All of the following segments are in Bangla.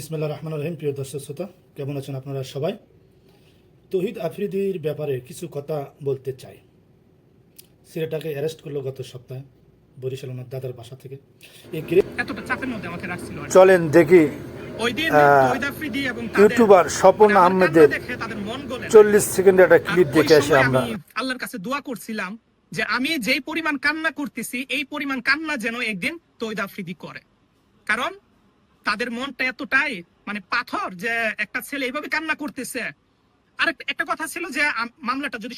বিসমিল্লা রহমান রহিম প্রিয় দর্শক শ্রোতা কেমন আছেন আপনারা সবাই? তহিদ আফ্রিদির ব্যাপারে কিছু কথা বলতে চাই। ছেলেটাকে অ্যারেস্ট করল গত সপ্তাহে বরিশাল ওনার দাদার বাসা থেকে। এই গ্রে- এতটা চাপের মধ্যে আমাকে রাখছিল আর কি। চলেন দেখি ইউটিউবার স্বপন আহমেদের মন। চল্লিশ সেকেন্ডের একটা ক্লিপ দেখে আসি আমরা। আল্লাহর কাছে দোয়া করছিলাম যে আমি যেই পরিমাণ কান্না করতেছি এই পরিমাণ কান্না যেন একদিন তহিদ আফ্রিদি করে। কারণ তাদের মনটা এতটাই মানে পাথর যে একটা ছেলে এইভাবে কান্না করতেছে। আর একটা- কথা ছিল যে মামলাটা যদি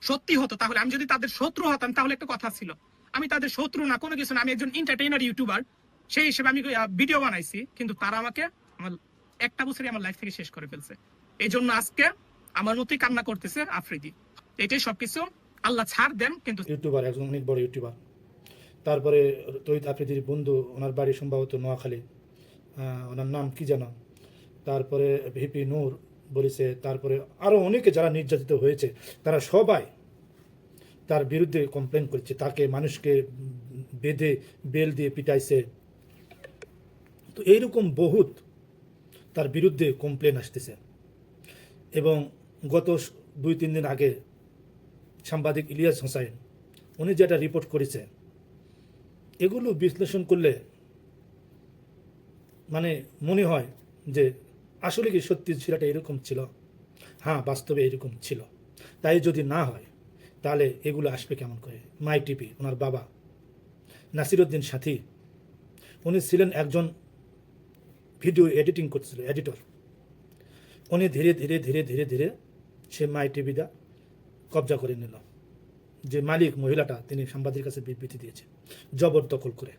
সত্যি হতো, তাহলে আমি যদি তাদের শত্রু হতাম, তাহলে একটা কথা ছিল। আমি তাদের শত্রু না, কোনো কিছু না, আমি একজন এন্টারটেইনার ইউটিউবার সেই হিসেবে আমি ভিডিও বানাইছি, কিন্তু তারা আমাকে আমার একটা বছরই আমার লাইফ থেকে শেষ করে ফেলছে। এই জন্য আজকে আমার মতোই কান্না করতেছে আফ্রিদি। এটাই সবকিছু। আল্লাহ ছাড় দেন, কিন্তু ইউটিউবার একজন অনেক বড় ইউটিউবার তারপরে তহিদ আফ্রিদির বন্ধু, ওনার বাড়ি সম্ভবত নোয়াখালী। ওনার নাম কি যেন? তারপরে ভিপি নূর বলেছে তারপরে আরও অনেকে যারা নির্যাতিত হয়েছে, তারা সবাই তার বিরুদ্ধে কমপ্লেন করেছে। তাকে মানুষকে বেঁধে, বেল দিয়ে পিটাইছে। তো এইরকম বহুত তার বিরুদ্ধে কমপ্লেন আসতেছে। এবং গত দুই, তিন দিন আগে সাংবাদিক ইলিয়াস হোসাইন, উনি যেটা রিপোর্ট করেছে, এগুলো বিশ্লেষণ করলে মানে মনে হয় যে আসলে কি সত্যি ছেলেটা এরকম ছিল? হ্যাঁ বাস্তবে এরকম ছিল। তাই যদি না হয়, তাহলে এগুলো আসবে কেমন করে? মাই টিভি ওনার বাবা। নাসিরুদ্দিন সাথী, উনি ছিলেন একজন ভিডিও এডিটিং করছিল, এডিটর। উনি ধীরে ধীরে ধীরে ধীরে ধীরে সে মাই টিভিটা কবজা করে নিল। যে মালিক, মহিলাটা, তিনি সাংবাদিকের কাছে বিবৃতি দিয়েছে, জবরদখল করে।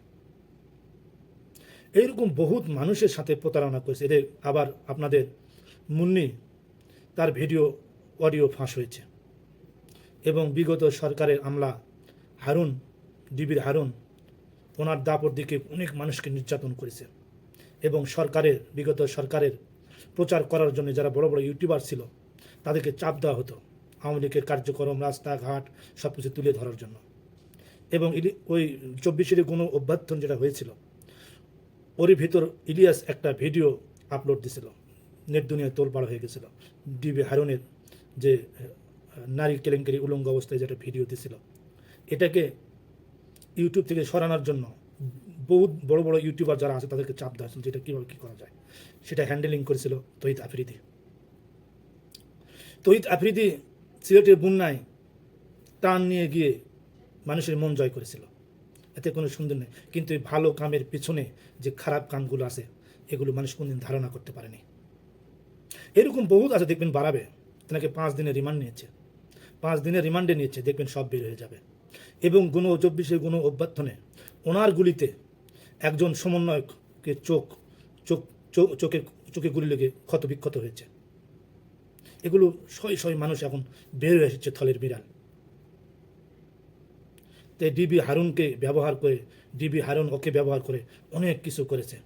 এইরকম বহুত মানুষের সাথে প্রতারণা করেছে। এদের আবার আপনাদের মুন্নি, তার ভিডিও, অডিও ফাঁস হয়েছে। এবং বিগত সরকারের আমলা হারুন, ডিবির হারুন, ওনার দাপর দিকে অনেক মানুষকে নির্যাতন করেছে। এবং সরকারের, বিগত সরকারের প্রচার করার জন্য যারা বড় বড় ইউটিউবার ছিল, তাদেরকে চাপ দেওয়া হতো আওয়ামী লীগের কার্যক্রম, রাস্তাঘাট সব কিছু তুলে ধরার জন্য। এবং ওই চব্বিশের কোনো অভ্যর্থন যেটা হয়েছিল ওরই ভিতর ইলিয়াস একটা ভিডিও আপলোড দিছিল। নেট দুনিয়া তোলপাড় হয়ে গেছিল। ডিবি হারুনের যে নারী কেলেঙ্কারি উলঙ্গ অবস্থায় যেটা ভিডিও দিছিল। এটাকে ইউটিউব থেকে সরানোর জন্য বহুত বড় বড় ইউটিউবার যারা আছে তাদেরকে চাপ দেওয়া যেটা কীভাবে কী করা যায়। সেটা হ্যান্ডেলিং করেছিল তহিদ আফ্রিদি। তহিদ আফ্রিদি সিলেটের বন্যায় টান নিয়ে গিয়ে মানুষের মন জয় করেছিল। এতে কোনো সুন্দর নেই। কিন্তু এই ভালো কামের পিছনে যে খারাপ কামগুলো আছে, এগুলো মানুষ কোনদিন ধারণা করতে পারেনি। এরকম বহুত আছে, দেখবেন বাড়াবে। তেনাকে পাঁচ দিনের রিমান্ড নিয়েছে। পাঁচ দিনের রিমান্ডে নিয়েছে, দেখবেন সব বের হয়ে যাবে। এবং গুণ চব্বিশের গুণ অভ্যর্থনে ওনার গুলিতে একজন সমন্বয়ককে চোখ, চোখ- চোখে চোখে গুলি লেগে ক্ষতবিক্ষত হয়েছে। এগুলো শয় শয় মানুষ এখন বের হয়ে এসেছে থলের বিড়াল। তাই ডিবি হারুনকে ব্যবহার করে ডিবি হারুন ওকে ব্যবহার করে অনেক কিছু করেছে,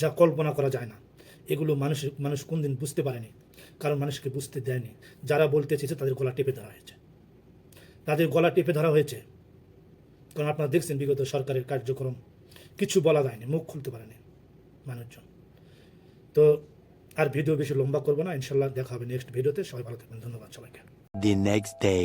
যা কল্পনা করা যায় না। এগুলো মানুষ মানুষ কোনদিন বুঝতে পারেনি, কারণ মানুষকে বুঝতে দেয়নি। যারা বলতে চেয়েছে তাদের গলা টেপে ধরা হয়েছে। তাদের গলা টেপে ধরা হয়েছে। কারণ আপনারা দেখছেন বিগত সরকারের কার্যক্রম, কিছু বলা যায়নি, মুখ খুলতে পারেনি মানুষজন। তো আর ভিডিও বেশি লম্বা করব না, ইনশাল্লাহ দেখা হবে নেক্সট ভিডিওতে। সবাই ভালো থাকবেন, ধন্যবাদ সবাইকে। Day.